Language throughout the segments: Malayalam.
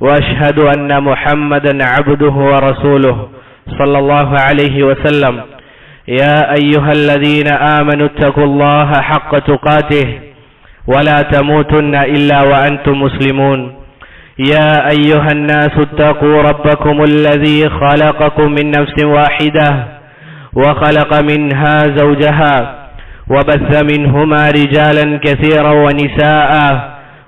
وأشهد أن محمدا عبده ورسوله صلى الله عليه وسلم. يا أيها الذين آمنوا اتقوا الله حق تقاته ولا تموتن إلا وأنتم مسلمون. يا أيها الناس اتقوا ربكم الذي خلقكم من نفس واحدة وخلق منها زوجها وبث منهما رجالا كثيرا ونساء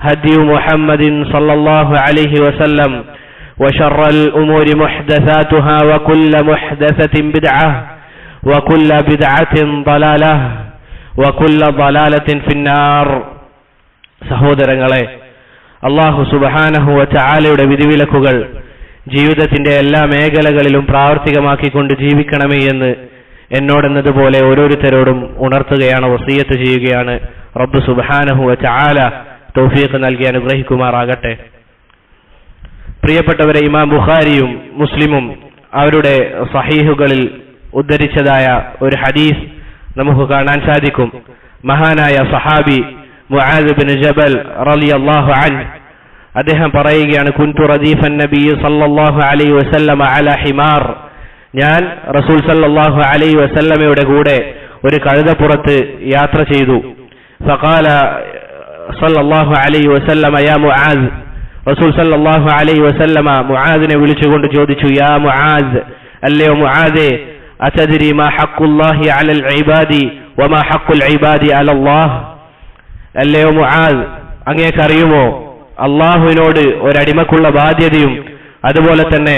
هدي محمد صلى الله عليه وسلم وشر الأمور محدثاتها وكل محدثة بدعة وكل بدعة ضلالة وكل ضلالة في النار സഹോദരങ്ങളെ അള്ളാഹു സുബഹാനഹുവ ചാലയുടെ വിധിവിലക്കുകൾ ജീവിതത്തിന്റെ എല്ലാ മേഖലകളിലും പ്രാവർത്തികമാക്കിക്കൊണ്ട് ജീവിക്കണമേ എന്ന് എന്നോടെന്നതുപോലെ ഓരോരുത്തരോടും ഉണർത്തുകയാണ് വസീയത്ത് ചെയ്യുകയാണ് റബ്ബ് സുബഹാനഹുവ ചാല തൗഫീഖ് നൽകി അനുഗ്രഹിക്കുമാറാകട്ടെ. പ്രിയപ്പെട്ടവരെ ഇമാം ബുഖാരിയും മുസ്ലിമും അവരുടെ സഹീഹുകളിൽ ഉദ്ധരിച്ചതായ ഒരു ഹദീസ് നമുക്ക് കാണാൻ സാധിക്കും. മഹാനായ സഹാബി മുആദ് ബിൻ ജബൽ റളിയല്ലാഹു അൻഹു അദ്ദേഹം പറയുകയാണ് കുൻതു റദീഫൻ നബി സല്ലല്ലാഹു അലൈഹി വസല്ലമ അല ഹിമാർ. ഞാൻ റസൂൽ സല്ലല്ലാഹു അലൈഹി വസല്ലമയുടെ കൂടെ ഒരു കഴുതപ്പുറത്ത് യാത്ര ചെയ്തു. ഫഖാല സല്ലല്ലാഹു അലൈഹി വസല്ലമ യാ മുആദ്. റസൂൽ സല്ലല്ലാഹു അലൈഹി വസല്ലമ മുആദിനെ വിളിച്ചുകൊണ്ട് ചോദിച്ചു യാ മുആദ് അല്ലയോ മുആാദെ? അതദരി മാ ഹഖുല്ലാഹി അലൽ ഇബാദി വമാ ഹഖുൽ ഇബാദി അലല്ലാഹ് അല്ലയോ അങ്ങേക്ക് അങ്ങേക്കറിയുമോ അള്ളാഹുവിനോട് ഒരടിമക്കുള്ള ബാധ്യതയും അതുപോലെ തന്നെ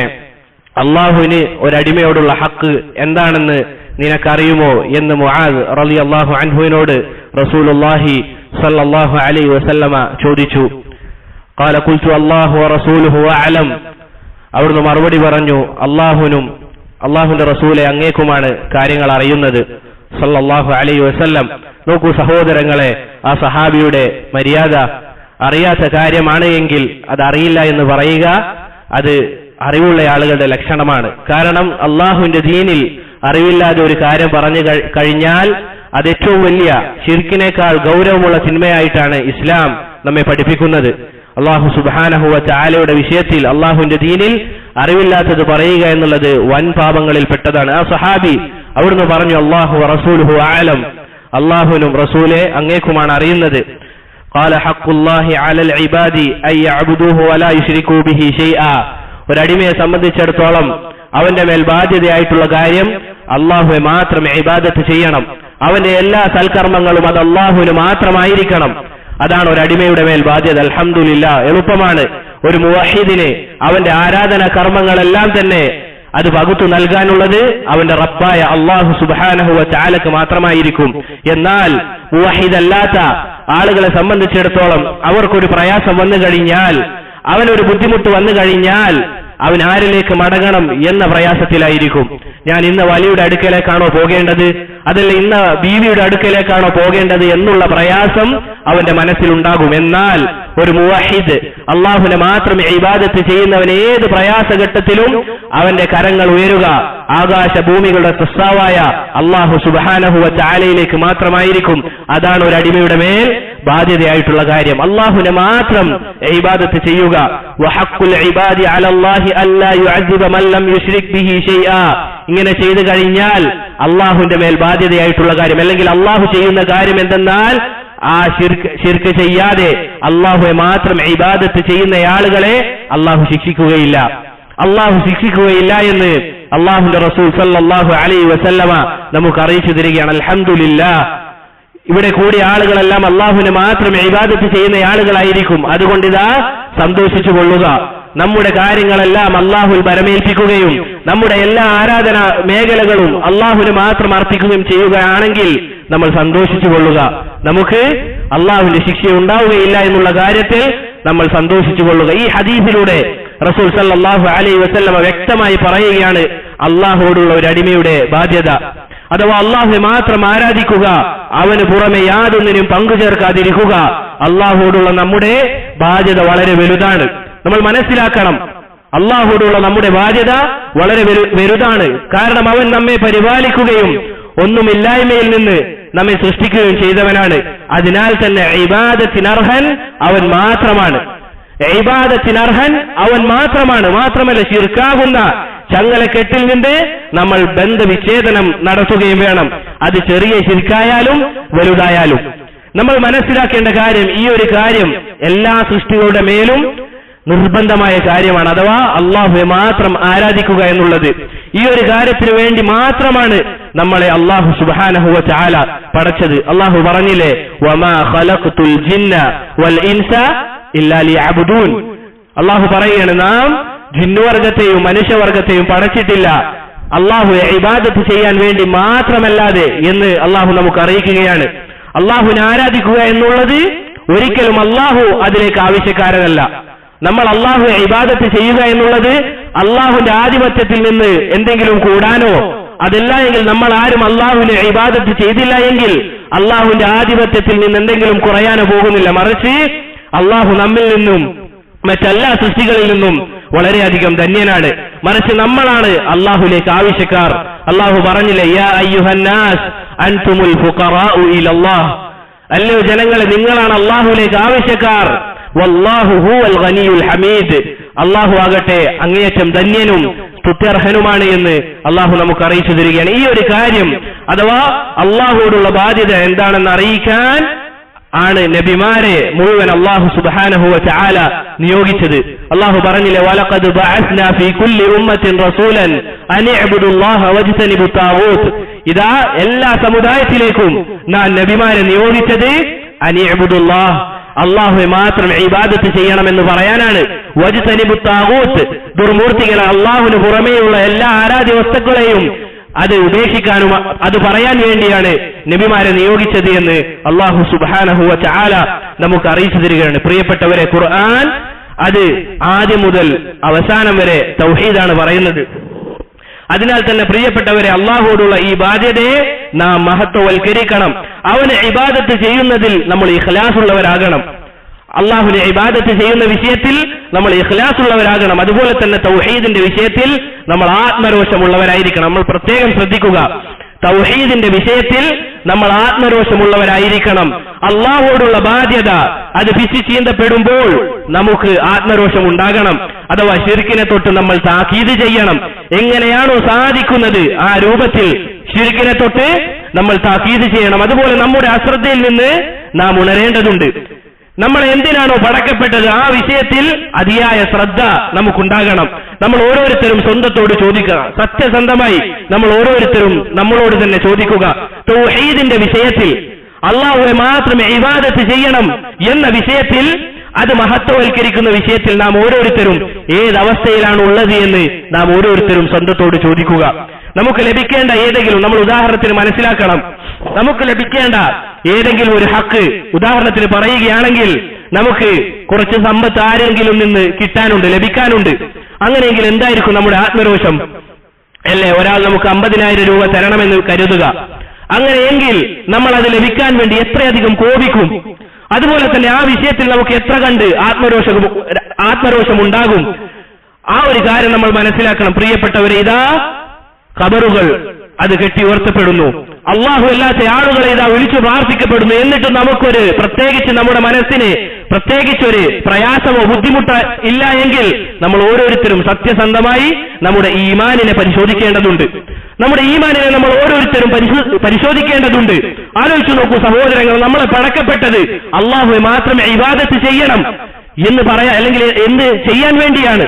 അള്ളാഹുവിന് ഒരടിമയോടുള്ള ഹക്ക് എന്താണെന്ന് നിനക്കറിയുമോ? എന്ന് മുആാദ് റലി അള്ളാഹു അൻഹുവിനോട് റസൂലുല്ലാഹി സല്ലല്ലാഹു അലൈഹി വസല്ലമ ചോദിച്ചു قال قلت الله ورسوله أعلم അവിടുന്ന് മറുപടി പറഞ്ഞു അള്ളാഹുനും അള്ളാഹുന്റെ റസൂലെ അങ്ങേക്കുമാണ് കാര്യങ്ങൾ അറിയുന്നത് സല്ലല്ലാഹു അലൈഹി വസല്ലം നോക്കൂ സഹോദരങ്ങളെ ആ സഹാബിയുടെ മര്യാദ അറിയാത്ത കാര്യമാണ് എങ്കിൽ അത് അറിയില്ല എന്ന് പറയുക അത് അറിവുള്ള ആളുകളുടെ ലക്ഷണമാണ് കാരണം അള്ളാഹുവിന്റെ ദീനിൽ അറിവില്ലാതെ ഒരു കാര്യം പറഞ്ഞു കഴിഞ്ഞാൽ അത് ഏറ്റവും വലിയ ഷിർക്കിനേക്കാൾ ഗൗരവമുള്ള സിനിമയായിട്ടാണ് ഇസ്ലാം നമ്മെ പഠിപ്പിക്കുന്നത് അള്ളാഹു സുബാനഹുവ ചാലയുടെ വിഷയത്തിൽ അള്ളാഹുവിന്റെ ദീനിൽ അറിവില്ലാത്തത് പറയുക എന്നുള്ളത് വൻ പാപങ്ങളിൽ പെട്ടതാണ് ആ സഹാബി അവിടുന്ന് പറഞ്ഞു അള്ളാഹു റസൂലുഹു ആലം അള്ളാഹുവിനും റസൂലെ അങ്ങേക്കുമാണ് അറിയുന്നത് قال حق الله على العباد أن يعبدوه ولا يشركوا به شيئا ഒരടിമയെ സംബന്ധിച്ചിടത്തോളം അവന്റെ മേൽ ബാധ്യതയായിട്ടുള്ള കാര്യം അള്ളാഹുവെ മാത്രം ഇബാദത്ത് ചെയ്യണം. അവന്റെ എല്ലാ സൽക്കർമ്മങ്ങളും അത് അള്ളാഹുവിന് മാത്രമായിരിക്കണം. അതാണ് ഒരു അടിമയുടെ മേൽ ബാധ്യത. അൽഹംദുലില്ല എളുപ്പമാണ്. ഒരു മുവഹിദിന് അവന്റെ ആരാധന കർമ്മങ്ങളെല്ലാം തന്നെ അത് പകുത്തു നൽകാനുള്ളത് അവന്റെ റബ്ബായ അള്ളാഹു സുബാനഹുവ ചാലക്ക് മാത്രമായിരിക്കും. എന്നാൽ മുവഹിദല്ലാത്ത ആളുകളെ സംബന്ധിച്ചിടത്തോളം അവർക്കൊരു പ്രയാസം വന്നു കഴിഞ്ഞാൽ അവനൊരു ബുദ്ധിമുട്ട് വന്നു കഴിഞ്ഞാൽ അവൻ ആരിലേക്ക് മടങ്ങണം എന്ന പ്രയാസത്തിലായിരിക്കും. ഞാൻ ഇന്ന് വലിയുടെ അടുക്കലേക്കാണോ പോകേണ്ടത്? അതല്ല ഇന്ന് ബീവിയുടെ അടുക്കലേക്കാണോ പോകേണ്ടത് എന്നുള്ള പ്രയാസം അവന്റെ മനസ്സിലുണ്ടാകും. എന്നാൽ ഒരു മുവാഹിദ് അള്ളാഹുനെ മാത്രം ഇബാദത്ത് ചെയ്യുന്നവൻ ഏത് പ്രയാസഘട്ടത്തിലും അവന്റെ കരങ്ങൾ ഉയരുക. ആകാശ ഭൂമികളുടെ സൃഷ്ടാവായ അള്ളാഹു സുബാനഹുവ ചാലയിലേക്ക് മാത്രമായിരിക്കും. അതാണ് ഒരു അടിമയുടെ മേൽ ബാധ്യതയായിട്ടുള്ള കാര്യം. അള്ളാഹുനെ മാത്രം ഇബാദത്ത് ചെയ്യുക. ഇങ്ങനെ ചെയ്തു കഴിഞ്ഞാൽ അള്ളാഹുവിന്റെ മേൽ ബാധ്യതയായിട്ടുള്ള കാര്യം അല്ലെങ്കിൽ അള്ളാഹു ചെയ്യുന്ന കാര്യം എന്തെന്നാൽ ആ ശിർക്ക് ശിർക്ക് ചെയ്യാതെ അള്ളാഹുവെ മാത്രം ഇബാദത്ത് ചെയ്യുന്ന ആളുകളെ അള്ളാഹു ശിക്ഷിക്കുകയില്ല. അള്ളാഹു ശിക്ഷിക്കുകയില്ല എന്ന് അള്ളാഹുന്റെ റസൂൽ സല്ലല്ലാഹു അലൈഹി വസല്ലമ നമുക്ക് അറിയിച്ചു തരികയാണ്. അൽഹംദുലില്ലാ ഇവിടെ കൂടിയ ആളുകളെല്ലാം അള്ളാഹുവിന് മാത്രം ഇബാദത്ത് ചെയ്യുന്ന ആളുകളായിരിക്കും. അതുകൊണ്ടിതാ സന്തോഷിച്ചു കൊള്ളുക. നമ്മുടെ കാര്യങ്ങളെല്ലാം അള്ളാഹുൽ പരമേൽപ്പിക്കുകയും നമ്മുടെ എല്ലാ ആരാധന മേഖലകളും അള്ളാഹുവിന് മാത്രം അർപ്പിക്കുകയും ചെയ്യുകയാണെങ്കിൽ നമ്മൾ സന്തോഷിച്ചു കൊള്ളുക. നമുക്ക് അള്ളാഹുവിന്റെ ശിക്ഷ ഉണ്ടാവുകയില്ല എന്നുള്ള കാര്യത്തിൽ നമ്മൾ സന്തോഷിച്ചു കൊള്ളുക. ഈ ഹദീസിലൂടെ റസൂൽ സല്ലാഹു അലൈ വസല്ലമ വ്യക്തമായി പറയുകയാണ് അള്ളാഹുവോടുള്ള ഒരു അടിമയുടെ ബാധ്യത. അഥവാ അള്ളാഹുവെ മാത്രം ആരാധിക്കുക അവന് പുറമെ യാതൊന്നിനും പങ്കു ചേർക്കാതിരിക്കുക അള്ളാഹുവോടുള്ള നമ്മുടെ ബാധ്യത വളരെ വലുതാണ്. നമ്മൾ മനസ്സിലാക്കണം അള്ളാഹുവോടുള്ള നമ്മുടെ ബാധ്യത വളരെ വലുതാണ്. കാരണം അവൻ നമ്മെ പരിപാലിക്കുകയും ഒന്നുമില്ലായ്മയിൽ നിന്ന് നമ്മെ സൃഷ്ടിക്കുകയും ചെയ്തവനാണ്. അതിനാൽ തന്നെ ഇബാദത്തിനർഹൻ അവൻ മാത്രമാണ്. ഇബാദത്തിനർഹൻ അവൻ മാത്രമാണ്. മാത്രമല്ല ശിർക്കാകുന്ന ചങ്ങലക്കെട്ടിൽ നിന്ന് നമ്മൾ ബന്ധവിച്ഛേദനം നടത്തുകയും വേണം. അത് ചെറിയ ശിൽക്കായാലും വലുതായാലും. നമ്മൾ മനസ്സിലാക്കേണ്ട കാര്യം ഈ ഒരു കാര്യം എല്ലാ സൃഷ്ടികളുടെ മേലും നിർബന്ധമായ കാര്യമാണ്. അഥവാ അള്ളാഹുവെ മാത്രം ആരാധിക്കുക എന്നുള്ളത്. ഈ ഒരു കാര്യത്തിന് വേണ്ടി മാത്രമാണ് നമ്മളെ അള്ളാഹു സുബാനഹുവ ചാല പടച്ചത്. അള്ളാഹു പറഞ്ഞില്ലേ അള്ളാഹു പറയുകയാണ് നാം ജിന്നുവർഗത്തെയും മനുഷ്യവർഗത്തെയും പടച്ചിട്ടില്ല. അള്ളാഹു ഇബാദത്ത് ചെയ്യാൻ വേണ്ടി മാത്രമല്ലാതെ എന്ന് അള്ളാഹു നമുക്ക് അറിയിക്കുകയാണ്. അള്ളാഹുവിനെ ആരാധിക്കുക എന്നുള്ളത് ഒരിക്കലും അള്ളാഹു അതിലേക്ക് ആവശ്യക്കാരനല്ല. നമ്മൾ അള്ളാഹു ഇബാദത്ത് ചെയ്യുക എന്നുള്ളത് അള്ളാഹുവിന്റെ ആധിപത്യത്തിൽ നിന്ന് എന്തെങ്കിലും കൂടാനോ അതല്ല എങ്കിൽ നമ്മൾ ആരും അള്ളാഹുവിനെ ഇബാദത്ത് ചെയ്തില്ല എങ്കിൽ അള്ളാഹുവിന്റെ ആധിപത്യത്തിൽ നിന്ന് എന്തെങ്കിലും കുറയാനോ പോകുന്നില്ല. മറിച്ച് അള്ളാഹു നമ്മിൽ നിന്നും മറ്റെല്ലാ സൃഷ്ടികളിൽ നിന്നും വളരെയധികം ധന്യനാണ്. മറിച്ച് നമ്മളാണ് അള്ളാഹുലേക്ക് ആവശ്യക്കാർ. അള്ളാഹു പറഞ്ഞില്ലേ അയ്യുഹന്നാസ് ഫുഖറാഉ അല്ലയോ ജനങ്ങളെ നിങ്ങളാണ് അള്ളാഹുലേക്ക് ആവശ്യക്കാർ. വല്ലാഹു ഹുവൽ ഗനിയുൽ ഹമീദ്. അള്ളാഹു ആകട്ടെ അങ്ങേയറ്റം ധന്യനും സ്തുത്യർഹനുമാണ് എന്ന് അള്ളാഹു നമുക്ക് അറിയിച്ചു തരികയാണ്. ഈ ഒരു കാര്യം അഥവാ അള്ളാഹുവോടുള്ള ബാധ്യത എന്താണെന്ന് അറിയിക്കാൻ ആണ് നബിമാരെ മുഴുവൻ അള്ളാഹു സുബ്ഹാനഹു ചാല നിയോഗിച്ചത്. അള്ളാഹു പറഞ്ഞില്ലേ ഉമ്മത്തിൻ റസൂലൻ ഇതാ എല്ലാ സമുദായത്തിലേക്കും നാൻ നബിമാരെ നിയോഗിച്ചത് അൻ ഇഅ്ബുദുല്ലാഹ് അള്ളാഹുവെ മാത്രം ഇബാദത്ത് ചെയ്യണമെന്ന് പറയാനാണ്. വജ്തനിബു താവൂത്ത് ദുർമൂർത്തികളെ അള്ളാഹുവിന് പുറമേയുള്ള എല്ലാ ആരാധ്യ വസ്തുക്കളെയും അത് ഉപേക്ഷിക്കാനും അത് പറയാൻ വേണ്ടിയാണ് നബിമാരെ നിയോഗിച്ചത് എന്ന് അള്ളാഹു സുബാനഹുവ ചാല നമുക്ക് അറിയിച്ചു തരികയാണ്. പ്രിയപ്പെട്ടവരെ ഖുർആൻ അത് ആദ്യം മുതൽ അവസാനം വരെ തൗഹീദാണ് പറയുന്നത്. അതിനാൽ തന്നെ പ്രിയപ്പെട്ടവരെ അള്ളാഹുവോടുള്ള ഈ ബാധ്യതയെ നാം മഹത്വവൽക്കരിക്കണം. അവന് ഇബാദത്ത് ചെയ്യുന്നതിൽ നമ്മൾ ഇഖ്ലാസ് ഉള്ളവരാകണം അള്ളാഹുവിനെ ഇബാദത്ത് ചെയ്യുന്ന വിഷയത്തിൽ നമ്മൾ ഇഖ്ലാസ് ഉള്ളവരാകണം അതുപോലെ തന്നെ തൗഹീദിന്റെ വിഷയത്തിൽ നമ്മൾ ആത്മരോഷമുള്ളവരായിരിക്കണം. നമ്മൾ പ്രത്യേകം ശ്രദ്ധിക്കുക. തൗഹീദിന്റെ വിഷയത്തിൽ നമ്മൾ ആത്മരോഷമുള്ളവരായിരിക്കണം. അള്ളാഹോടുള്ള ബാധ്യത അത് പിശി ചീന്തപ്പെടുമ്പോൾ നമുക്ക് ആത്മരോഷം ഉണ്ടാകണം അഥവാ ഷിർക്കിനെ തൊട്ട് നമ്മൾ താക്കീത് ചെയ്യണം. എങ്ങനെയാണോ സാധിക്കുന്നത് ആ രൂപത്തിൽ ഷിർക്കിനെ തൊട്ട് നമ്മൾ താക്കീത് ചെയ്യണം. അതുപോലെ നമ്മുടെ അശ്രദ്ധയിൽ നിന്ന് നാം ഉണരേണ്ടതുണ്ട്. നമ്മൾ എന്തിനാണോ പടക്കപ്പെട്ടത്? ആ വിഷയത്തിൽ അതിയായ ശ്രദ്ധ നമുക്കുണ്ടാകണം. നമ്മൾ ഓരോരുത്തരും സ്വന്തത്തോട് ചോദിക്കുക. സത്യസന്ധമായി നമ്മൾ ഓരോരുത്തരും നമ്മളോട് തന്നെ ചോദിക്കുക. തൗഹീദിന്റെ വിഷയത്തിൽ അള്ളാഹുവെ മാത്രമേ ഇവാദത്ത് ചെയ്യണം എന്ന വിഷയത്തിൽ അത് മഹത്വവൽക്കരിക്കുന്ന വിഷയത്തിൽ നാം ഓരോരുത്തരും ഏതവസ്ഥയിലാണ് ഉള്ളത് എന്ന് നാം ഓരോരുത്തരും സ്വന്തത്തോട് ചോദിക്കുക. നമുക്ക് ലഭിക്കേണ്ട ഏതെങ്കിലും നമ്മൾ ഉദാഹരണത്തിന് മനസ്സിലാക്കണം. നമുക്ക് ലഭിക്കേണ്ട ഏതെങ്കിലും ഒരു ഹക്ക് ഉദാഹരണത്തിന് പറയുകയാണെങ്കിൽ നമുക്ക് കുറച്ച് സമ്പത്ത് ആരെങ്കിലും നിന്ന് കിട്ടാനുണ്ട് ലഭിക്കാനുണ്ട്. അങ്ങനെയെങ്കിൽ എന്തായിരിക്കും നമ്മുടെ ആത്മരോഷം? അല്ലേ ഒരാൾ നമുക്ക് അമ്പതിനായിരം രൂപ തരണമെന്ന് കരുതുക. അങ്ങനെയെങ്കിൽ നമ്മൾ അത് ലഭിക്കാൻ വേണ്ടി എത്രയധികം കോപിക്കും? അതുപോലെ തന്നെ ആ വിഷയത്തിൽ നമുക്ക് എത്ര കണ്ട് ആത്മരോഷ ഉണ്ടാകും ആ ഒരു കാര്യം നമ്മൾ മനസ്സിലാക്കണം. പ്രിയപ്പെട്ടവരെ ഇതാ ഖബറുകൾ അത് കെട്ടി ഉയർത്തപ്പെടുന്നു. അള്ളാഹു അല്ലാത്ത ആളുകളെ ഇതാ വിളിച്ചു പ്രാർത്ഥിക്കപ്പെടുന്നു. എന്നിട്ട് നമുക്കൊരു പ്രത്യേകിച്ച് നമ്മുടെ മനസ്സിന് പ്രത്യേകിച്ചൊരു പ്രയാസമോ ബുദ്ധിമുട്ടോ ഇല്ല എങ്കിൽ നമ്മൾ ഓരോരുത്തരും സത്യസന്ധമായി നമ്മുടെ ഈമാനിനെ പരിശോധിക്കേണ്ടതുണ്ട്. നമ്മുടെ ഈമാനിനെ നമ്മൾ ഓരോരുത്തരും പരിശോധിക്കേണ്ടതുണ്ട്. ആലോചിച്ചു നോക്കൂ സഹോദരങ്ങൾ നമ്മളെ പഴക്കപ്പെട്ടത് അള്ളാഹു മാത്രമേ ഇബാദത്ത് ചെയ്യണം എന്ന് പറയാ അല്ലെങ്കിൽ എന്ത് ചെയ്യാൻ വേണ്ടിയാണ്?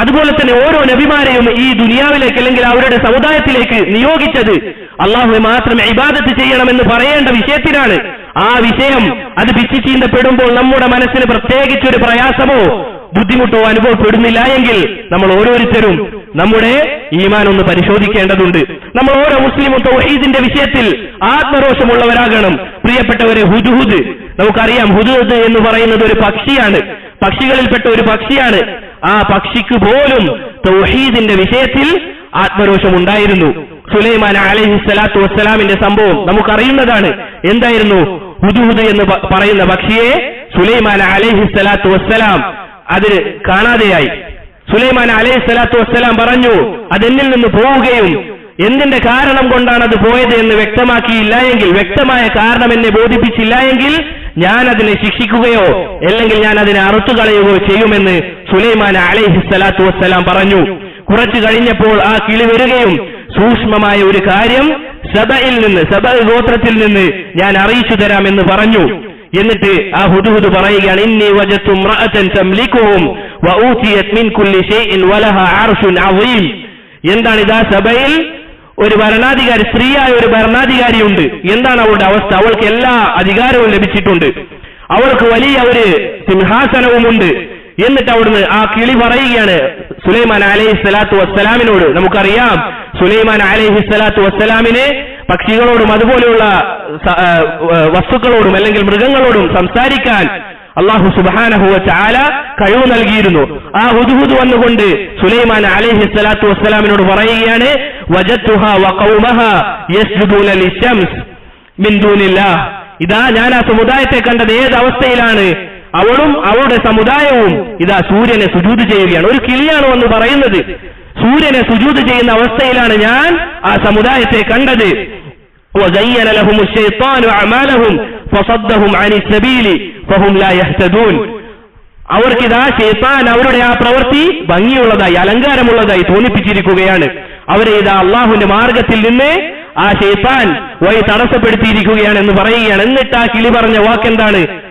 അതുപോലെ തന്നെ ഓരോ നബിമാരെയും ഈ ദുനിയാവിലേക്ക് അല്ലെങ്കിൽ അവരുടെ സമുദായത്തിലേക്ക് നിയോഗിച്ചത് അള്ളാഹുവെ മാത്രം ഇബാദത്ത് ചെയ്യണമെന്ന് പറയേണ്ട വിഷയത്തിനാണ് ആ വിഷയം അത് പിച്ചു ചീന്തപ്പെടുമ്പോൾ നമ്മുടെ മനസ്സിന് പ്രത്യേകിച്ചൊരു പ്രയാസമോ ബുദ്ധിമുട്ടോ അനുഭവപ്പെടുന്നില്ല എങ്കിൽ നമ്മൾ ഓരോരുത്തരും നമ്മുടെ ഈമാൻ ഒന്ന് പരിശോധിക്കേണ്ടതുണ്ട്. നമ്മൾ ഓരോ മുസ്ലിമും തൗഹീദിന്റെ വിഷയത്തിൽ ആത്മരോഷമുള്ളവരാകണം. പ്രിയപ്പെട്ടവരെ ഹുദുഹുദ് നമുക്കറിയാം ഹുദുഹുദ് എന്ന് പറയുന്നത് ഒരു പക്ഷിയാണ്. പക്ഷികളിൽപ്പെട്ട ഒരു പക്ഷിയാണ്. ആ പക്ഷിക്ക് പോലും തൗഹീദിന്റെ വിഷയത്തിൽ ആത്മരോഷം ഉണ്ടായിരുന്നു സുലൈമാൻ അലഹി സ്വലാത്തു വസ്സലാമിന്റെ സംഭവം നമുക്കറിയുന്നതാണ്. എന്തായിരുന്നു? ഹുദുഹുദ് എന്ന് പറയുന്ന പക്ഷിയെ സുലൈമാൻ അലഹി സ്വലാത്തു വസ്സലാം അത് കാണാതെയായി. സുലൈമാൻ അലൈഹി സ്വലാത്തു വസ്സലാം പറഞ്ഞു അതെന്നിൽ നിന്ന് പോവുകയും എന്തിന്റെ കാരണം കൊണ്ടാണ് അത് പോയത്? എന്ന് വ്യക്തമാക്കിയില്ല എങ്കിൽ വ്യക്തമായ കാരണം എന്നെ ബോധിപ്പിച്ചില്ല എങ്കിൽ ഞാൻ അതിനെ ശിക്ഷിക്കുകയോ അല്ലെങ്കിൽ ഞാൻ അതിനെ അറുത്തു കളയുകയോ ചെയ്യുമെന്ന് സുലൈമാൻ അലൈഹി സ്വലാത്തു വസ്സലാം പറഞ്ഞു. കുറച്ചു കഴിഞ്ഞപ്പോൾ ആ കിളി വരികയും സൂക്ഷ്മമായ ഒരു കാര്യം സബയിൽ നിന്ന് സബ ഗോത്രത്തിൽ നിന്ന് ഞാൻ അറിയിച്ചു തരാമെന്ന് പറഞ്ഞു. എന്നിട്ട് ആ ഹുദുഹുദ് പറയുകയാണ് ഇന്നി വജത്തു ഇമ്രഅതൻ തംലിക്കുഹും വഊതിയത് മിൻ കുല്ലി ഷൈഇൻ അസീം. എന്താണ് ഇതാ സഭയിൽ ഒരു ഭരണാധികാരി സ്ത്രീയായ ഒരു ഭരണാധികാരിയുണ്ട്. എന്താണ് അവളുടെ അവസ്ഥ? അവൾക്ക് എല്ലാ അധികാരവും ലഭിച്ചിട്ടുണ്ട്. അവൾക്ക് വലിയ ഒരു സിംഹാസനവുമുണ്ട് എന്നിട്ട് അവിടുന്ന് ആ കിളി പറയുകയാണ് സുലൈമാൻ അലൈഹി സ്വലാത്തു വസ്സലാമിനോട്. നമുക്കറിയാം സുലൈമാൻ അലൈഹി സ്വലാത്തു വസ്സലാമിനെ പക്ഷികളോടും അതുപോലെയുള്ള വസ്തുക്കളോടും അല്ലെങ്കിൽ മൃഗങ്ങളോടും സംസാരിക്കാൻ അള്ളാഹു സുബാനഹുവ ചാല കഴിവ് നൽകിയിരുന്നു ആ ഹുദുഹുദ് വന്നുകൊണ്ട് സുലൈമാൻ അലൈഹി സ്വലാത്തു വസ്സലാമിനോട് പറയുകയാണ് വജത്തുഹ വഖൗമഹ യസ്ജുദൂന ലിശംസ് മിൻ ദൂനില്ലാഹ് ഇതാ ഞാൻ ആ സമുദായത്തെ കണ്ടത് ഏത് അവസ്ഥയിലാണ് അവളും അവളുടെ സമുദായവും ഇതാ സൂര്യനെ സുജൂത് ചെയ്യുകയാണ് ഒരു കിളിയാണ് വന്ന് പറയുന്നത് സൂര്യനെ സുജൂത് ചെയ്യുന്ന അവസ്ഥയിലാണ് ഞാൻ ആ സമുദായത്തെ കണ്ടത് وزين لهم الشيطان أعمالهم فصدهم عن السبيل فهم لا يهتدون അവർക്കിതാ ഷെയ്ത്താൻ അവരുടെ ആ പ്രവൃത്തി ഭംഗിയുള്ളതായി അലങ്കാരമുള്ളതായി തോന്നിപ്പിച്ചിരിക്കുകയാണ്. അവരെ ഇതാ അള്ളാഹുവിന്റെ മാർഗത്തിൽ നിന്ന് ആ ഷെയ്ത്താൻ വഴി തടസ്സപ്പെടുത്തിയിരിക്കുകയാണ് എന്ന് പറയുകയാണ്. എന്നിട്ട് ആ കിളി പറഞ്ഞ വാക്കെന്താണ്?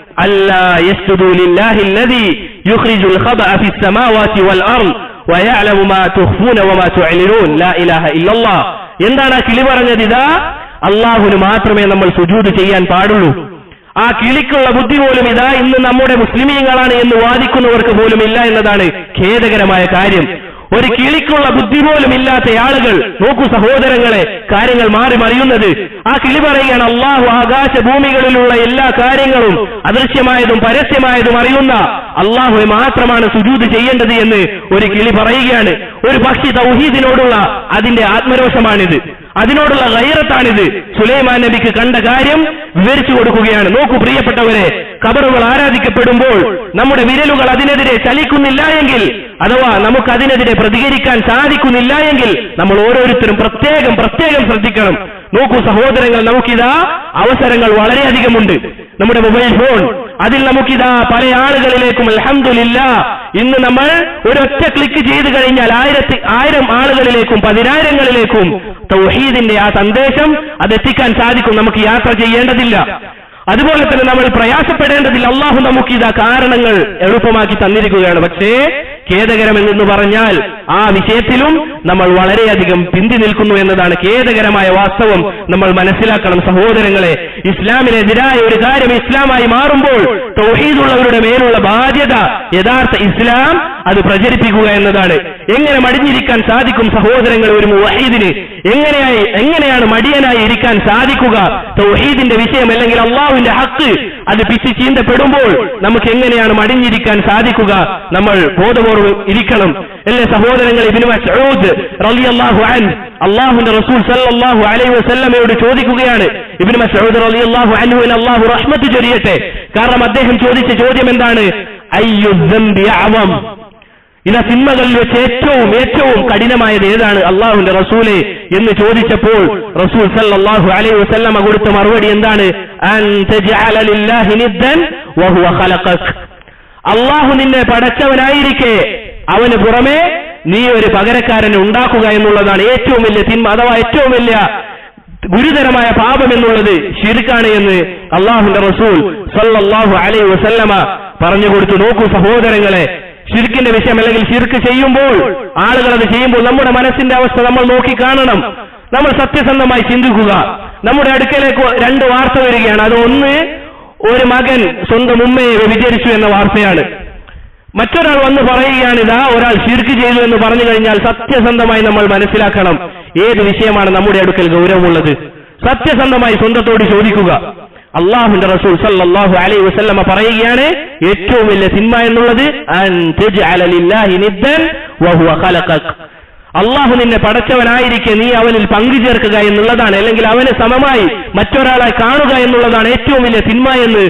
എന്താണ് ആ കിളി പറഞ്ഞത്? ഇതാ അള്ളാഹുന് മാത്രമേ നമ്മൾ സുജൂത് ചെയ്യാൻ പാടുള്ളൂ. ആ കിളിക്കുള്ള ബുദ്ധി പോലും ഇതാ ഇന്ന് നമ്മുടെ മുസ്ലിമീങ്ങളാണ് എന്ന് വാദിക്കുന്നവർക്ക് പോലും ഇല്ല എന്നതാണ് ഖേദകരമായ കാര്യം. ഒരു കിളിക്കുള്ള ബുദ്ധി പോലും ഇല്ലാത്ത ആളുകൾ നോക്കൂ സഹോദരങ്ങളെ കാര്യങ്ങൾ മാറി മറിയുന്നത്. ആ കിളി പറയുകയാണ് അള്ളാഹു ആകാശ ഭൂമികളിലുള്ള എല്ലാ കാര്യങ്ങളും അദൃശ്യമായതും പരസ്യമായതും അറിയുന്ന അള്ളാഹുവെ മാത്രമാണ് സുജൂത് ചെയ്യേണ്ടത് എന്ന് ഒരു കിളി പറയുകയാണ്. ഒരു പക്ഷി തൗഹീദിനോടുള്ള അതിന്റെ ആത്മരോഷമാണിത്. അതിനോടുള്ള ഗൈറത്താണിത്. സുലൈമാൻ നബിക്ക് കണ്ട കാര്യം വിവരിച്ചു കൊടുക്കുകയാണ്. നോക്കൂ പ്രിയപ്പെട്ടവരെ കബറുകൾ ആരാധിക്കപ്പെടുമ്പോൾ നമ്മുടെ വിരലുകൾ അതിനെതിരെ ചലിക്കുന്നില്ല എങ്കിൽ അഥവാ നമുക്ക് അതിനെതിരെ പ്രതികരിക്കാൻ സാധിക്കുന്നില്ല എങ്കിൽ നമ്മൾ ഓരോരുത്തരും പ്രത്യേകം പ്രത്യേകം ശ്രദ്ധിക്കണം. നോക്കൂ സഹോദരങ്ങൾ നമുക്കിതാ അവസരങ്ങൾ വളരെയധികമുണ്ട്. നമ്മുടെ മൊബൈൽ ഫോൺ അതിൽ നമുക്കിതാ പല ആളുകളിലേക്കും അലഹമില്ല ഇന്ന് നമ്മൾ ഒരൊറ്റ ക്ലിക്ക് ചെയ്ത് കഴിഞ്ഞാൽ ആയിരത്തി ആയിരം ആളുകളിലേക്കും പതിനായിരങ്ങളിലേക്കും തൗഹീദിന്റെ ആ സന്ദേശം അതെത്തിക്കാൻ സാധിക്കും. നമുക്ക് യാത്ര ചെയ്യേണ്ടതില്ല. അതുപോലെ തന്നെ നമ്മൾ പ്രയാസപ്പെടേണ്ടതിൽ അള്ളാഹു നമുക്ക് ഇതാ കാരണങ്ങൾ എളുപ്പമാക്കി തന്നിരിക്കുകയാണ്. പക്ഷേ ഖേദകരമെന്ന് പറഞ്ഞാൽ ആ വിഷയത്തിലും നമ്മൾ വളരെയധികം പിന്തി നിൽക്കുന്നു എന്നതാണ് ഖേദകരമായ വാസ്തവം നമ്മൾ മനസ്സിലാക്കണം സഹോദരങ്ങളെ. ഇസ്ലാമിനെതിരായ ഒരു കാര്യം ഇസ്ലാമായി മാറുമ്പോൾ തൗഹീദുള്ളവരുടെ മേലുള്ള ബാധ്യത യഥാർത്ഥ ഇസ്ലാം അത് പ്രചരിപ്പിക്കുക എന്നതാണ്. എങ്ങനെ മടിഞ്ഞിരിക്കാൻ സാധിക്കും സഹോദരങ്ങൾ ഒരു മുവഹീദിന്? എങ്ങനെയായി എങ്ങനെയാണ് മടിയനായി ഇരിക്കാൻ സാധിക്കുക? തൗഹീദിന്റെ വിഷയം അല്ലെങ്കിൽ അള്ളാഹുവിന്റെ ഹക്ക് അത് പിച്ച് ചീന്തപ്പെടുമ്പോൾ നമുക്ക് എങ്ങനെയാണ് മടിഞ്ഞിരിക്കാൻ സാധിക്കുക? നമ്മൾ ബോധപൂർവം ഇരിക്കണം. അല്ലേ സഹോദരങ്ങൾ ഇബിന് മസ്ഊദ് റളിയല്ലാഹു അൻ അള്ളാഹുവിന്റെ റസൂൽ സല്ലല്ലാഹു അലൈഹി വസല്ലമയോട് ചോദിക്കുകയാണ്. ഇബ്നു മസ്ഊദ് റളിയല്ലാഹു അൻഹുവിന് അള്ളാഹു റഹ്മത്ത് ചൊരിയട്ടെ. കാരണം അദ്ദേഹം ചോദിച്ച ചോദ്യം എന്താണ്? അയ്യു ദംബി തിന്മകളിൽ വെച്ച് ഏറ്റവും ഏറ്റവും കഠിനമായത് ഏതാണ്? അള്ളാഹുവിന്റെ റസൂലെ എന്ന് ചോദിച്ചപ്പോൾ റസൂൽ സല്ലല്ലാഹു അലൈ വസല്ലമ കൊടുത്ത മറുപടി എന്താണ്? അള്ളാഹു നിന്നെ പടച്ചവനായിരിക്കെ. അവന് പുറമെ നീ ഒരു പകരക്കാരനെ ഉണ്ടാക്കുക എന്നുള്ളതാണ് ഏറ്റവും വലിയ തിന്മ അഥവാ ഏറ്റവും വലിയ ഗുരുതരമായ പാപം എന്നുള്ളത് ശിരുക്കാണ് എന്ന് അള്ളാഹുന്റെ റസൂൽ സല്ലാഹു അലൈ വസല്ലമ പറഞ്ഞു കൊടുത്തു. നോക്കൂ സഹോദരങ്ങളെ ഷിർക്കിന്റെ വിഷയം അല്ലെങ്കിൽ ഷിർക്ക് ചെയ്യുമ്പോൾ ആളുകൾ അത് ചെയ്യുമ്പോൾ നമ്മുടെ മനസ്സിന്റെ അവസ്ഥ നമ്മൾ നോക്കി കാണണം. നമ്മൾ സത്യസന്ധമായി ചിന്തിക്കുക. നമ്മുടെ അടുക്കലേക്ക് രണ്ട് വാർത്ത വരികയാണ്. അത് ഒന്ന് ഒരു മകൻ സ്വന്തം ഉമ്മയെ വ്യഭിചരിച്ചു എന്ന വാർത്തയാണ്. മറ്റൊരാൾ വന്ന് പറയുകയാണ് ഇതാ ഒരാൾ ഷിർക്ക് ചെയ്തു എന്ന് പറഞ്ഞു കഴിഞ്ഞാൽ സത്യസന്ധമായി നമ്മൾ മനസ്സിലാക്കണം. ഏത് വിഷയമാണ് നമ്മുടെ അടുക്കൽ ഗൗരവമുള്ളത്? സത്യസന്ധമായി സ്വന്തത്തോട് ചോദിക്കുക. അള്ളാഹുന്റെ റസൂൽ സല്ലാഹു അലൈ വസല്ലമ പറയുകയാണ് ഏറ്റവും വലിയ സിനിമ എന്നുള്ളത് അള്ളാഹു നിന്നെ പടച്ചവനായിരിക്കെ നീ അവനിൽ പങ്കു ചേർക്കുക എന്നുള്ളതാണ് അല്ലെങ്കിൽ അവന് സമമായി മറ്റൊരാളെ കാണുക എന്നുള്ളതാണ് ഏറ്റവും വലിയ സിനിമ എന്ന്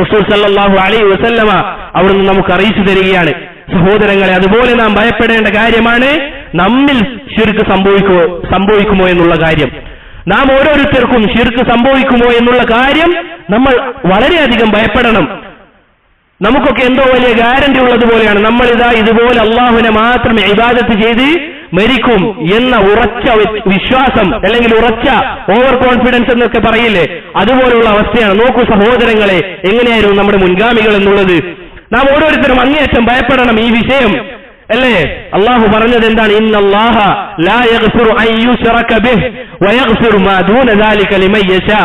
റസൂൽ സല്ലാഹു അലൈ വസല്ലമ അവിടുന്ന് നമുക്ക് അറിയിച്ചു തരികയാണ്. സഹോദരങ്ങളെ അതുപോലെ നാം ഭയപ്പെടേണ്ട കാര്യമാണ് നമ്മിൽ ശിർക്ക് സംഭവിക്കുമോ സംഭവിക്കുമോ എന്നുള്ള കാര്യം. നാം ഓരോരുത്തർക്കും ശിർക്ക് സംഭവിക്കുമോ എന്നുള്ള കാര്യം നമ്മൾ വളരെയധികം ഭയപ്പെടണം. നമുക്കൊക്കെ എന്തോ വലിയ ഗ്യാരണ്ടി ഉള്ളതുപോലെയാണ് നമ്മൾ ഇതാ ഇതുപോലെ അള്ളാഹുവിനെ മാത്രമേ ഇബാദത്ത് ചെയ്ത് മരിക്കും എന്ന ഉറച്ച വിശ്വാസം അല്ലെങ്കിൽ ഉറച്ച ഓവർ കോൺഫിഡൻസ് എന്നൊക്കെ പറയില്ലേ? അതുപോലുള്ള അവസ്ഥയാണ്. നോക്കൂ സഹോദരങ്ങളെ എങ്ങനെയായിരുന്നു നമ്മുടെ മുൻഗാമികൾ എന്നുള്ളത്? നാം ഓരോരുത്തരും അങ്ങേയറ്റം ഭയപ്പെടണം ഈ വിഷയം. അല്ലേ? അള്ളാഹു പറഞ്ഞത് എന്താണ്?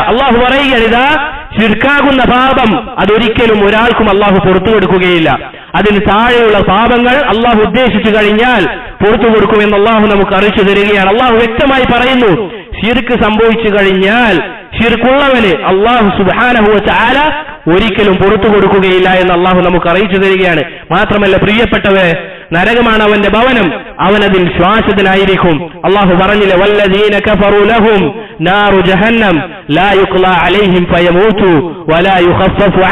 അള്ളാഹു പറയുകയാണ് ഇതാ ശിർക്കാകുന്ന പാപം അതൊരിക്കലും ഒരാൾക്കും അള്ളാഹു പുറത്തു കൊടുക്കുകയില്ല. അതിന് താഴെയുള്ള പാപങ്ങൾ അള്ളാഹു ഉദ്ദേശിച്ചു കഴിഞ്ഞാൽ പുറത്തു കൊടുക്കുമെന്ന് അള്ളാഹു നമുക്ക് അറിയിച്ചു തരികയാണ്. അള്ളാഹു വ്യക്തമായി പറയുന്നു ശിർക്ക് സംഭവിച്ചു കഴിഞ്ഞാൽ ശിർക്കുള്ളവന് അള്ളാഹു സുബാനഹുവ ചാല ഒരിക്കലും പുറത്തു കൊടുക്കുകയില്ല എന്ന് അള്ളാഹു നമുക്ക് അറിയിച്ചു തരികയാണ്. മാത്രമല്ല പ്രിയപ്പെട്ടവരെ നരകമാണ് അവന്റെ ഭവനം. അവനതിൽ ശ്വാസത്തിനായിരിക്കും അള്ളാഹു പറഞ്ഞില്ല വല്ലദീന കഫറു ലഹും ജഹന്നം ലാ അലൈഹിം ഫയമൂതു വലാ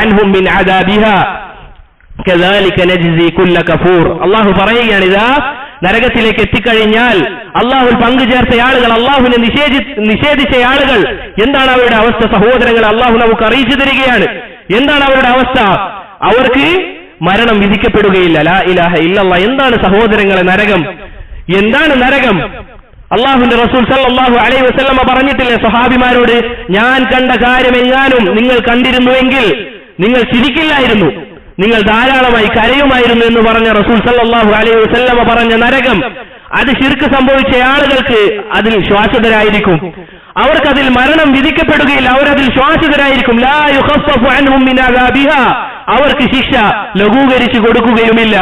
അൻഹും മിൻ അദാബിഹാ. കുല്ല കഫൂർ. അള്ളാഹു പറയുകയാണ് ഇതാ നരകത്തിലേക്ക് എത്തിക്കഴിഞ്ഞാൽ അള്ളാഹുൽ പങ്കുചേർത്ത ആളുകൾ അള്ളാഹുവിനെ നിഷേധി നിഷേധിച്ച ആളുകൾ എന്താണ് അവരുടെ അവസ്ഥ? സഹോദരങ്ങൾ അള്ളാഹു നമുക്ക് അറിയിച്ചു തരികയാണ്. എന്താണ് അവരുടെ അവസ്ഥ? അവർക്ക് മരണം വിധിക്കപ്പെടുകയില്ല. ലാ ഇലാഹ ഇല്ലല്ലാ. എന്താണ് സഹോദരങ്ങളെ നരകം? എന്താണ് നരകം? അള്ളാഹുന്റെ റസൂൽ സല്ലാഹു അലൈ വസ്ല്ലമ്മ പറഞ്ഞിട്ടില്ലേ സ്വഹാബിമാരോട് ഞാൻ കണ്ട കാര്യം എങ്ങാനും നിങ്ങൾ കണ്ടിരുന്നുവെങ്കിൽ നിങ്ങൾ ചിരിക്കില്ലായിരുന്നു. നിങ്ങൾ ധാരാളമായി കരയുമായിരുന്നു എന്ന് പറഞ്ഞ റസൂൽ സല്ലാഹു അലൈ വസ്ല്ലമ്മ പറഞ്ഞ നരകം. അത് ശിർക്ക് സംഭവിച്ച ആളുകൾക്ക് അതിൽ ശ്വാസിതരായിരിക്കും. അവർക്ക് അതിൽ മരണം വിധിക്കപ്പെടുകയില്ല. അവരതിൽ ശ്വാസിതരായിരിക്കും. അവർക്ക് ശിക്ഷ ലഘൂകരിച്ചു കൊടുക്കുകയുമില്ല.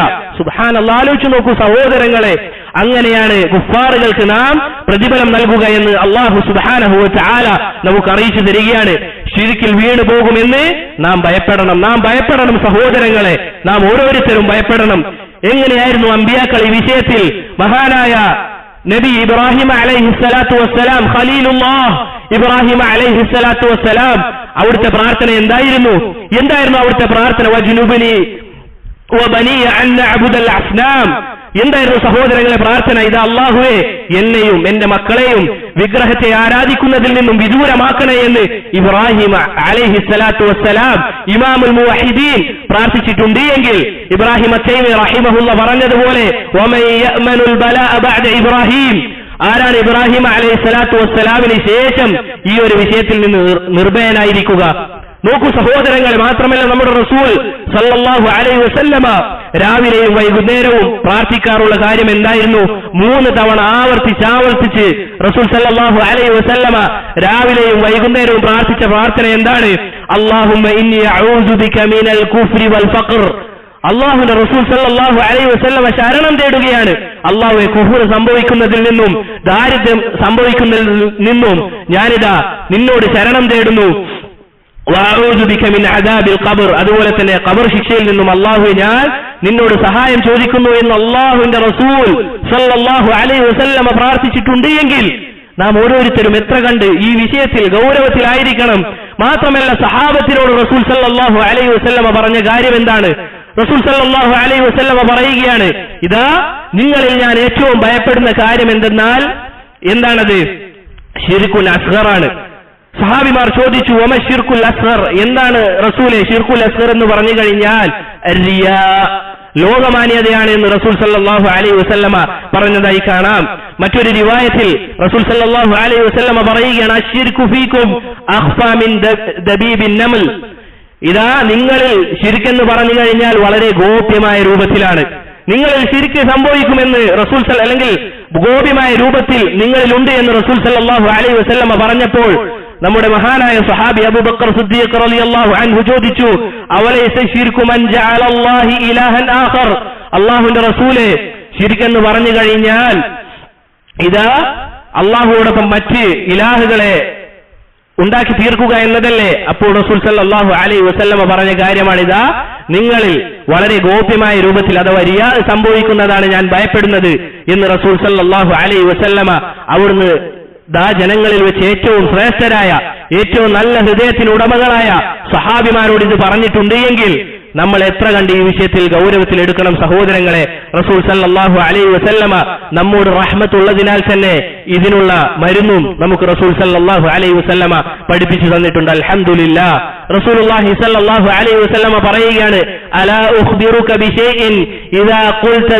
ആലോചിച്ചു നോക്കൂ സഹോദരങ്ങളെ. അങ്ങനെയാണ് ഗുഫാറുകൾക്ക് നാം പ്രതിഫലം നൽകുക എന്ന് അള്ളാഹു സുബാനഹു ചാല നമുക്ക് അറിയിച്ചു തരികയാണ്. ശിരിക്കിൽ വീണു പോകുമെന്ന് നാം ഭയപ്പെടണം. നാം ഭയപ്പെടണം സഹോദരങ്ങളെ. നാം ഓരോരുത്തരും ഭയപ്പെടണം. എങ്ങനെയായിരുന്നു അമ്പിയാക്കൾ ഈ വിഷയത്തിൽ? മഹാനായ നബി ഇബ്രാഹിം അലൈഹി സ്വലാത്തു വസ്സലാം ഖലീലുല്ലാഹ് ഇബ്രാഹിം അലൈഹി സ്വലാത്തു വസ്സലാം അവിടുത്തെ പ്രാർത്ഥന എന്തായിരുന്നു? എന്തായിരുന്നു അവിടുത്തെ പ്രാർത്ഥന? വജുനുബിനി വബനിയ അൻ നഅബുദൽ അസ്നാം. എന്തായിരുന്നു സഹോദരങ്ങളെ പ്രാർത്ഥന? ഇത് അള്ളാഹുവെ എന്നെയും എന്റെ മക്കളെയും വിഗ്രഹത്തെ ആരാധിക്കുന്നതിൽ നിന്നും വിദൂരമാക്കണേ എന്ന് ഇബ്രാഹിം അലൈഹി സ്വലാത്തു വസ്സലാം ഇമാമുൽ മുഹിദീൻ പ്രാർത്ഥിച്ചിട്ടുണ്ട്. എങ്കിൽ ഇബ്രാഹിം അച്ചൈമി റഹിമഹുല്ല പറഞ്ഞതുപോലെ ഇബ്രാഹിം. ആരാണ് ഇബ്രാഹിം അലൈഹി സ്വലാത്തു വസ്സലാമിന് ശേഷം ഈ ഒരു വിഷയത്തിൽ നിന്ന് നിർഭയനായിരിക്കുക? നോക്കൂ സഹോദരങ്ങളെ മാത്രമല്ല നമ്മുടെ റസൂൽ സല്ലാഹു അലൈ വസല്ലമ രാവിലെയും വൈകുന്നേരവും പ്രാർത്ഥിക്കാറുള്ള കാര്യം എന്തായിരുന്നു? മൂന്ന് തവണ ആവർത്തിച്ച് ആവർത്തിച്ച് റസൂൽ സല്ലാഹു അലൈ വസല്ലമ രാവിലെയും വൈകുന്നേരവും പ്രാർത്ഥിച്ച പ്രാർത്ഥന എന്താണ്? അള്ളാഹുന്റെ റസൂൽ സല്ലാഹു അലൈ വസല്ലമ ശരണം തേടുകയാണ്. അള്ളാഹുവെ കുഹൂർ സംഭവിക്കുന്നതിൽ നിന്നും ദാരിദ്ര്യം സംഭവിക്കുന്നതിൽ നിന്നും ഞാനിതാ നിന്നോട് ശരണം തേടുന്നു. അതുപോലെ തന്നെ ഖബർ ശിക്ഷയിൽ നിന്നും അള്ളാഹു ഞാൻ നിന്നോട് സഹായം ചോദിക്കുന്നു എന്ന് അള്ളാഹുവിന്റെ റസൂൽ സല്ലല്ലാഹു അലൈഹി വസല്ലമ പ്രാർത്ഥിച്ചിട്ടുണ്ട് എങ്കിൽ നാം ഓരോരുത്തരും എത്ര കണ്ട് ഈ വിഷയത്തിൽ ഗൗരവത്തിലായിരിക്കണം. മാത്രമല്ല സഹാബത്തിനോട് റസൂൽ സല്ലല്ലാഹു അലൈഹി വസല്ലമ പറഞ്ഞ കാര്യം എന്താണ്? റസൂൽ സല്ലല്ലാഹു അലൈഹി വസല്ലമ പറയുകയാണ് ഇതാ നിങ്ങളിൽ ഞാൻ ഏറ്റവും ഭയപ്പെടുന്ന കാര്യം എന്തെന്നാൽ എന്താണത്? ശരിക്കും അസ്ഗറാണ് സഹാബിമാർ ചോദിച്ചു ഒമ ഷിർക്കുൽ അസ്ഹർ എന്താണ് റസൂലെ ഷിർക്കുൽ അസ്ഹർ എന്ന് പറഞ്ഞു കഴിഞ്ഞാൽ ലോകമാന്യതയാണ് എന്ന് റസൂൽ സല്ലാഹു അലൈഹി വസല്ലമ പറഞ്ഞതായി കാണാം. മറ്റൊരു റിവായത്തിൽ റസൂൽ സല്ലാഹു അലൈഹി വസല്ലമ പറയുകയാണ് അഷിർഖുഫീക്കും ഇതാ നിങ്ങളിൽ ശിരിക്കെന്ന് പറഞ്ഞു കഴിഞ്ഞാൽ വളരെ ഗോപ്യമായ രൂപത്തിലാണ്. നിങ്ങളിൽ ശിരിക്ക് സംഭവിക്കുമെന്ന് റസൂൽ അല്ലെങ്കിൽ ഗോപ്യമായ രൂപത്തിൽ നിങ്ങളിലുണ്ട് എന്ന് റസൂൽ സല്ലാഹു അലൈഹി വസല്ലമ പറഞ്ഞപ്പോൾ നമ്മുടെ മഹാനായ സഹാബി അബൂബക്കർ സിദ്ദീഖ് റളിയല്ലാഹു അൻഹു ചോദിച്ചു അവലൈസ ശിർക്കു മൻ ജഅലല്ലാഹി ഇലാഹൻ ആഖർ? അല്ലാഹുവിന്റെ റസൂലെ ശിർക്കെന്ന് പറഞ്ഞു കഴിഞ്ഞാൽ ഇതാ അള്ളാഹുവോടൊപ്പം മറ്റ് ഇലാഹുകളെ ഉണ്ടാക്കി തീർക്കുക എന്നതല്ലേ? അപ്പോൾ റസൂൽ സല്ലല്ലാഹു അലൈഹി വസല്ലമ പറഞ്ഞ കാര്യമാണിതാ നിങ്ങളിൽ വളരെ ഗോപ്യമായ രൂപത്തിൽ അഥവാ റിയാ സംഭവിക്കുന്നതാണ് ഞാൻ ഭയപ്പെടുന്നത് എന്ന് റസൂൽ സല്ലല്ലാഹു അലൈഹി വസല്ലമ അവിടുന്ന് ദാ ജനങ്ങളിൽ വെച്ച് ഏറ്റവും ശ്രേഷ്ഠരായ ഏറ്റവും നല്ല ഹൃദയത്തിന് ഉടമകളായ സഹാബിമാരോട് ഇത് പറഞ്ഞിട്ടുണ്ട് എങ്കിൽ നമ്മൾ എത്ര കണ്ട് ഈ വിഷയത്തിൽ ഗൗരവത്തിൽ എടുക്കണം സഹോദരങ്ങളെ. റസൂൽ സല്ലാഹു അലൈ വസല്ലമ നമ്മോട് റഹ്മത്തുള്ളതിനാൽ തന്നെ ഇതിനുള്ള മരുന്നും നമുക്ക് റസൂൽ സല്ലാഹു അലൈ വസല്ലമ പഠിപ്പിച്ചു തന്നിട്ടുണ്ട്. അൽഹംദുലില്ലാ. റസൂൽ സല്ലല്ലാഹു അലൈഹി വസല്ലമ പറയുകയാണ് അലാ ഉഖ്ബിറുക ബിശൈഇൻ ഇദാ ഖുൽത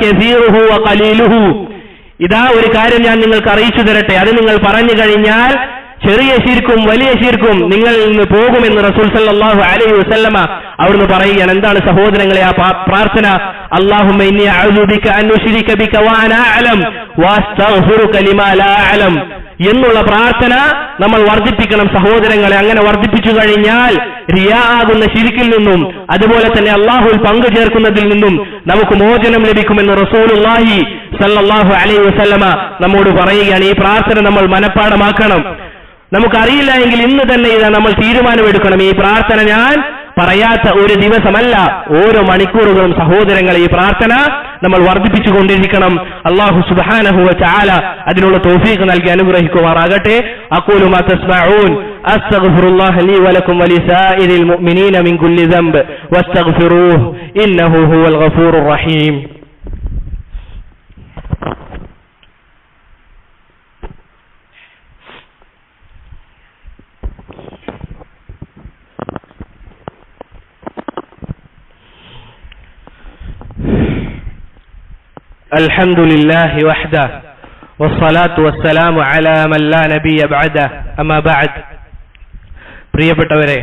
കസീറുഹു വ ഖലീലുഹു. ഇതാ ഒരു കാര്യം ഞാൻ നിങ്ങൾക്ക് അറിയിച്ചു തരട്ടെ. അത് നിങ്ങൾ പറഞ്ഞു കഴിഞ്ഞാൽ ചെറിയ ശീർക്കും വലിയ ശീർക്കും നിങ്ങളിൽ നിന്ന് പോകുമെന്ന് റസൂൽ സല്ലാഹു അലൈഹി വസല്ലമ അവിടുന്ന് പറയുകയാണ്. എന്താണ് സഹോദരങ്ങളെ ആ പ്രാർത്ഥന? അഅലം എന്നുള്ള പ്രാർത്ഥന നമ്മൾ വർദ്ധിപ്പിക്കണം സഹോദരങ്ങളെ. അങ്ങനെ വർദ്ധിപ്പിച്ചു കഴിഞ്ഞാൽ റിയാ ആകുന്ന ശിരിക്കിൽ നിന്നും അതുപോലെ തന്നെ അള്ളാഹുൽ പങ്കു ചേർക്കുന്നതിൽ നിന്നും നമുക്ക് മോചനം ലഭിക്കുമെന്ന് റസൂലുള്ളാഹി സല്ലാഹു അലൈഹി വസല്ലമ നമ്മോട് പറയുകയാണ്. ഈ പ്രാർത്ഥന നമ്മൾ മനഃപ്പാടമാക്കണം നമുക്കറിയില്ല എങ്കിൽ ഇന്ന് തന്നെ ഇത് നമ്മൾ തീരുമാനമെടുക്കണം. ഈ പ്രാർത്ഥന ഞാൻ പറയാത്ത ഒരു ദിവസമല്ല ഓരോ മണിക്കൂറുകളും സഹോദരങ്ങൾ ഈ പ്രാർത്ഥന നമ്മൾ വർദ്ധിപ്പിച്ചു കൊണ്ടിരിക്കണം അള്ളാഹു സുബ്ഹാനഹു ചാല അതിനുള്ള തോഫീക്ക് നൽകി അനുഗ്രഹിക്കുമാറാകട്ടെ. അഖൂലു മാ തസ്മഊൻ. അസ്തഗ്ഫിറുല്ലാഹ ലീ വലക്കും വലിസായിരിൽ മുഅ്മിനീന മിൻ കുല്ലി ദംബ്. വസ്തഗ്ഫിറൂഹ്. ഇന്നഹു ഹുവൽ ഗഫൂറുർ റഹീം. الحمد لله وحده والصلاة والسلام على من لا نبي بعده أما بعد പ്രിയപ്പെട്ടവരെ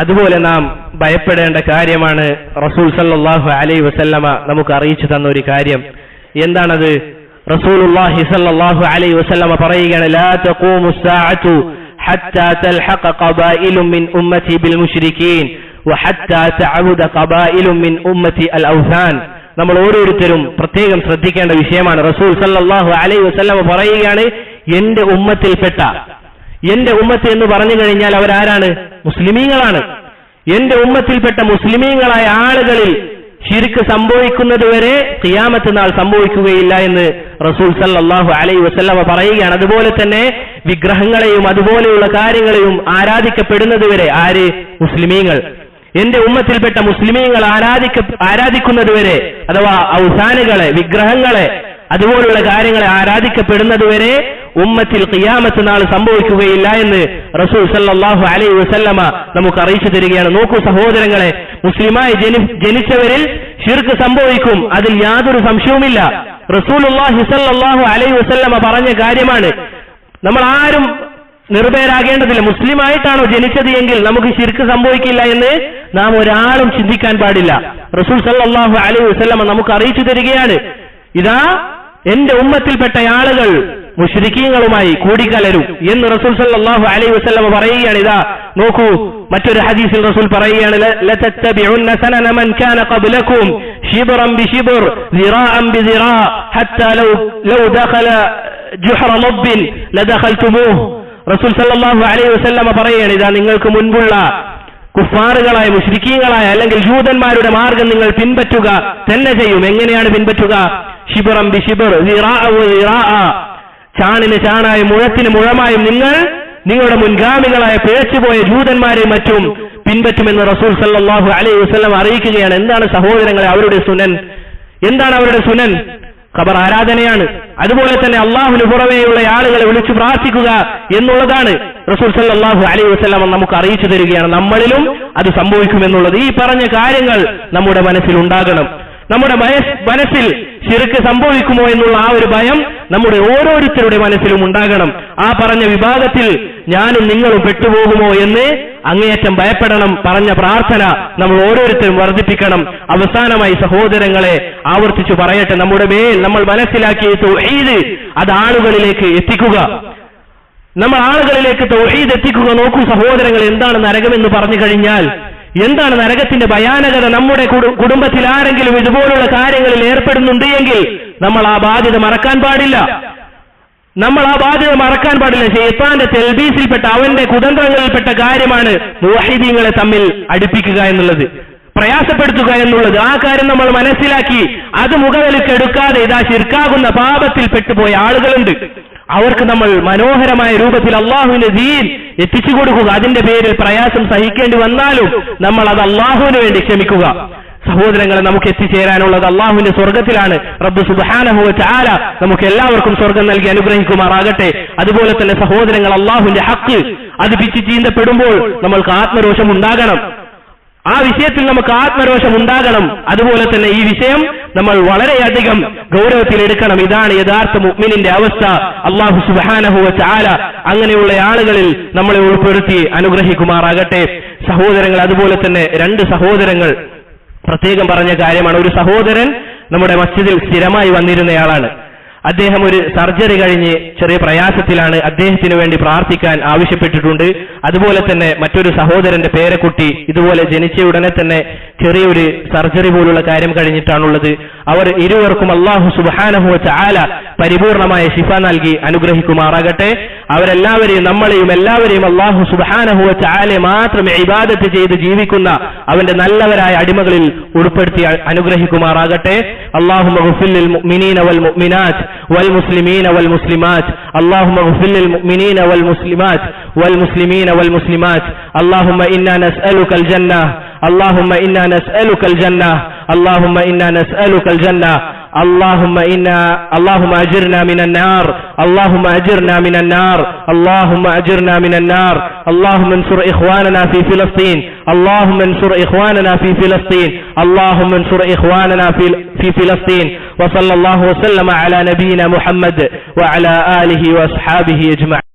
അതുപോലെ നാം ഭയപ്പെടേണ്ട കാര്യമാണ് റസൂൽ സല്ലല്ലാഹു അലൈഹി വസല്ലമ നമുക്ക് അറിയിച്ചു തന്ന ഒരു കാര്യം എന്താണത് റസൂലുള്ളാഹി സല്ലല്ലാഹു അലൈഹി വസല്ലമ പറയുകയാണ് ലാ തഖൂമു الساعة حتى تلحق قبائل من أمتي بالمشركين وحتى تعبد قبائل من أمتي الأوثان നമ്മൾ ഓരോരുത്തരും പ്രത്യേകം ശ്രദ്ധിക്കേണ്ട വിഷയമാണ്. റസൂൽ സല്ലാഹു അലൈ വസ്ലമ പറയുകയാണ് എന്റെ ഉമ്മത്തിൽപ്പെട്ട എന്റെ ഉമ്മത്ത് എന്ന് പറഞ്ഞു കഴിഞ്ഞാൽ അവരാരാണ്? മുസ്ലിമീങ്ങളാണ്. എന്റെ ഉമ്മത്തിൽപ്പെട്ട മുസ്ലിമീങ്ങളായ ആളുകളിൽ ശിർക്ക് സംഭവിക്കുന്നത് വരെ ഖിയാമത്ത് നാൾ സംഭവിക്കുകയില്ല എന്ന് റസൂൽ സല്ലാഹു അലൈ വസ്ലമ പറയുകയാണ്. അതുപോലെ തന്നെ വിഗ്രഹങ്ങളെയും അതുപോലെയുള്ള കാര്യങ്ങളെയും ആരാധിക്കപ്പെടുന്നത് വരെ ആര്? മുസ്ലിമീങ്ങൾ. എന്റെ ഉമ്മത്തിൽപ്പെട്ട മുസ്ലിമീങ്ങൾ ആരാധിക്ക ആരാധിക്കുന്നതുവരെ അഥവാ ഔസാനുകളെ വിഗ്രഹങ്ങളെ അതുപോലുള്ള കാര്യങ്ങളെ ആരാധിക്കപ്പെടുന്നത് വരെ ഉമ്മത്തിൽ ഖിയാമത്ത് നാൾ സംഭവിക്കുകയില്ല എന്ന് റസൂൽ സല്ലാഹു അലൈ വസല്ലമ നമുക്ക് അറിയിച്ചു തരികയാണ്. നോക്കൂ സഹോദരങ്ങളെ മുസ്ലിമായി ജനി ജനിച്ചവരിൽ ഷിർക്ക് സംഭവിക്കും അതിൽ യാതൊരു സംശയവുമില്ല. റസൂലുള്ളാഹി സല്ലല്ലാഹു അലൈഹി വസല്ലമ പറഞ്ഞ കാര്യമാണ്. നമ്മൾ ആരും നിർഭയരാകേണ്ടതില്ല. മുസ്ലിമായിട്ടാണോ ജനിച്ചത് എങ്കിൽ നമുക്ക് ശിർക്ക് സംഭവിക്കില്ല എന്ന് നാം ഒരാളും ചിന്തിക്കാൻ പാടില്ല. റസൂൽ സല്ലാഹു അലൈഹി വസ്ലമ നമുക്ക് അറിയിച്ചു തരികയാണ്. ഇതാ എന്റെ ഉമ്മത്തിൽപ്പെട്ട ആളുകൾ മുഷരിക്കീങ്ങളുമായി കൂടിക്കലരും എന്ന് റസൂൽ സല്ലാഹു അലൈഹി വസ്ലമ പറയുകയാണ്. ഇതാ നോക്കൂ മറ്റൊരു ഹദീസിൽ റസൂൽ പറയുകയാണ് "ല- ലതത്തബിഉന്ന റസൂൽ സല്ലാഹു അലൈഹി വസ്ല്ലമ പറയാണ് ഇതാ നിങ്ങൾക്ക് മുൻപുള്ള കുഫാറുകളായ മുസ്ലിക്കീങ്ങളായ അല്ലെങ്കിൽ ജൂതന്മാരുടെ മാർഗം നിങ്ങൾ പിൻപറ്റുക തന്നെ ചെയ്യും. എങ്ങനെയാണ് പിൻപറ്റുക? ഷിബിറം ബി ഷിബിർ ചാണിന് ചാണായും മുഴത്തിന് മുഴമായും നിങ്ങൾ നിങ്ങളുടെ മുൻഗാമികളായ പിഴച്ചുപോയ ജൂതന്മാരെ മറ്റും പിൻപറ്റുമെന്ന് റസൂൽ സല്ലാഹു അലൈഹി വസ്ലം അറിയിക്കുകയാണ്. എന്താണ് സഹോദരങ്ങളെ അവരുടെ സുനൻ? എന്താണ് അവരുടെ സുനൻ? ഖബർ ആരാധനയാണ്. അതുപോലെ തന്നെ അള്ളാഹുന് പുറമേയുള്ള ആളുകളെ വിളിച്ചു പ്രാർത്ഥിക്കുക എന്നുള്ളതാണ് റസൂൽ സല്ലല്ലാഹു അലൈഹി വസല്ലം നമുക്ക് അറിയിച്ചു തരികയാണ്. നമ്മളിലും അത് സംഭവിക്കുമെന്നുള്ളത്. ഈ പറഞ്ഞ കാര്യങ്ങൾ നമ്മുടെ മനസ്സിൽ ഉണ്ടാകണം നമ്മുടെ മനസ്സിൽ ശിർക്ക് സംഭവിക്കുമോ എന്നുള്ള ആ ഒരു ഭയം നമ്മുടെ ഓരോരുത്തരുടെ മനസ്സിലും ഉണ്ടാകണം. ആ പറഞ്ഞ വിഭാഗത്തിൽ ഞാനും നിങ്ങളും പെട്ടുപോകുമോ എന്ന് അങ്ങേയറ്റം ഭയപ്പെടണം പറഞ്ഞ പ്രാർത്ഥന നമ്മൾ ഓരോരുത്തരും വർദ്ധിപ്പിക്കണം. അവസാനമായി സഹോദരങ്ങളെ ആവർത്തിച്ചു പറയട്ടെ. നമ്മുടെ മേൽ നമ്മൾ മനസ്സിലാക്കിയ തൊഴീത് അത് ആളുകളിലേക്ക് എത്തിക്കുക. നമ്മൾ ആളുകളിലേക്ക് തൊഴീത് എത്തിക്കുക. നോക്കൂ സഹോദരങ്ങൾ എന്താണ് നരകമെന്ന് പറഞ്ഞു കഴിഞ്ഞാൽ എന്താണ് നരകത്തിന്റെ ഭയാനകത? നമ്മുടെ കുടുംബത്തിൽ ആരെങ്കിലും ഇതുപോലുള്ള കാര്യങ്ങളിൽ ഏർപ്പെടുന്നുണ്ട് എങ്കിൽ നമ്മൾ ആ ബാധ്യത മറക്കാൻ പാടില്ല. നമ്മൾ ആ ബാധ്യത മറക്കാൻ പാടില്ല. ഷെയ്ത്താന്റെ തെൽബീസിൽപ്പെട്ട അവന്റെ കുതന്ത്രങ്ങളിൽപ്പെട്ട കാര്യമാണ് മുവഹിദീങ്ങളെ തമ്മിൽ അടുപ്പിക്കുക എന്നുള്ളത്. പ്രയാസപ്പെടുത്തുക എന്നുള്ളത്. ആ കാര്യം നമ്മൾ മനസ്സിലാക്കി. അത് മുഖവിലക്കെടുക്കാതെ ഇതാ ശിർക്കാകുന്ന പാപത്തിൽ പെട്ടുപോയ ആളുകളുണ്ട്. അവർക്ക് നമ്മൾ മനോഹരമായ രൂപത്തിൽ അള്ളാഹുവിന്റെ ദീൻ എത്തിച്ചു കൊടുക്കുക. അതിന്റെ പേരിൽ പ്രയാസം സഹിക്കേണ്ടി വന്നാലും നമ്മൾ അത് അള്ളാഹുവിന് വേണ്ടി ക്ഷമിക്കുക. സഹോദരങ്ങളെ നമുക്ക് എത്തിച്ചേരാനുള്ളത് അള്ളാഹുവിന്റെ സ്വർഗത്തിലാണ് റബ്ബ് സുബാനഹുവ ചാല നമുക്ക് എല്ലാവർക്കും സ്വർഗം നൽകി അനുഗ്രഹിക്കുമാറാകട്ടെ. അതുപോലെ തന്നെ സഹോദരങ്ങൾ അള്ളാഹുവിന്റെ ഹക്ക് അത് പിച്ചു ചീന്തപ്പെടുമ്പോൾ നമ്മൾക്ക് ആത്മരോഷം ഉണ്ടാകണം. ആ വിഷയത്തിൽ നമുക്ക് ആത്മരോഷം ഉണ്ടാകണം. അതുപോലെ തന്നെ ഈ വിഷയം നമ്മൾ വളരെയധികം ഗൗരവത്തിൽ എടുക്കണം. ഇതാണ് യഥാർത്ഥ മുഗ്മിനിന്റെ അവസ്ഥ. അള്ളാഹു സുബാനഹുവ ചാല അങ്ങനെയുള്ള ആളുകളിൽ നമ്മളെ ഉൾപ്പെടുത്തി അനുഗ്രഹിക്കുമാറാകട്ടെ. സഹോദരങ്ങൾ അതുപോലെ തന്നെ രണ്ട് സഹോദരങ്ങൾ പ്രത്യേകം പറഞ്ഞ കാര്യമാണ്. ഒരു സഹോദരൻ നമ്മുടെ മസ്ജിദിൽ സ്ഥിരമായി വന്നിരുന്നയാളാണ്. അദ്ദേഹം ഒരു സർജറി കഴിഞ്ഞ് ചെറിയ പ്രയാസത്തിലാണ് അദ്ദേഹത്തിന് വേണ്ടി പ്രാർത്ഥിക്കാൻ ആവശ്യപ്പെട്ടിട്ടുണ്ട്. അതുപോലെ തന്നെ മറ്റൊരു സഹോദരന്റെ പേരക്കുട്ടി ഇതുപോലെ ജനിച്ച ഉടനെ തന്നെ ചെറിയൊരു സർജറി പോലുള്ള കാര്യം കഴിഞ്ഞിട്ടാണുള്ളത്. അവർ ഇരുവർക്കും അള്ളാഹു സുബാനഹു ചാല പരിപൂർണമായ ശിഫ നൽകി അനുഗ്രഹിക്കുമാറാകട്ടെ. അവരെല്ലാവരെയും നമ്മളെയും എല്ലാവരെയും അള്ളാഹു സുബാനഹു ചാലെ മാത്രം ഇബാദത്ത് ചെയ്ത് ജീവിക്കുന്ന അവന്റെ നല്ലവരായ അടിമകളിൽ ഉൾപ്പെടുത്തി അ- അനുഗ്രഹിക്കുമാറാകട്ടെ അള്ളാഹു المؤمنين والمؤمنات والمسلمين والمسلمات اللهم اغفر للمؤمنين والمسلمات والمسلمين والمسلمات اللهم إنا نسألك الجنة اللهم إنا نسألك الجنة اللهم إنا نسألك الجنة اللهم إنا اللهم أجرنا من النار اللهم أجرنا من النار اللهم أجرنا من النار اللهم انصر إخواننا في فلسطين اللهم انصر إخواننا في فلسطين اللهم انصر إخواننا في في فلسطين وصلى الله وسلم على نبينا محمد وعلى آله وأصحابه أجمعين